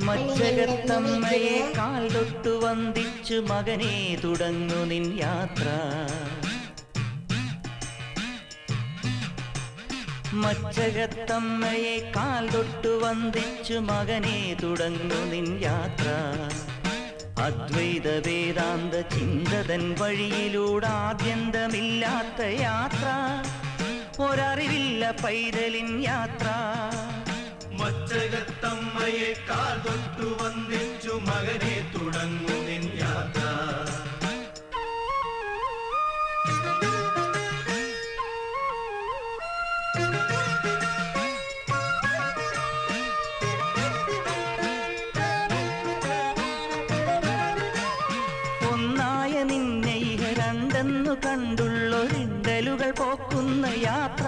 മച്ചകത്തമ്മയെ കാൽ തൊട്ടു വന്ദിച്ചു മകനെ തുടങ്ങു നിൻ യാത്ര. മച്ചകത്തമ്മയെ കാൽ തൊട്ടു വന്ദിച്ചു മകനെ തുടങ്ങു നിൻ യാത്ര. അദ്വൈത വേദാന്ത ചിന്തതൻ വഴിയിലൂടെ ആദ്യന്തമില്ലാത്ത യാത്ര. നീല പൈതലിൻ യാത്ര. മച്ചകത്തമ്മയെ കാൽ തൊട്ടു വന്ദിച്ചു മകനെ തുടങ്ങും നിൻ യാത്ര. ഒന്നായ നിന്നെ രണ്ടെന്നു കണ്ടുള്ളൊരിന്തലുകൾ പോക്കും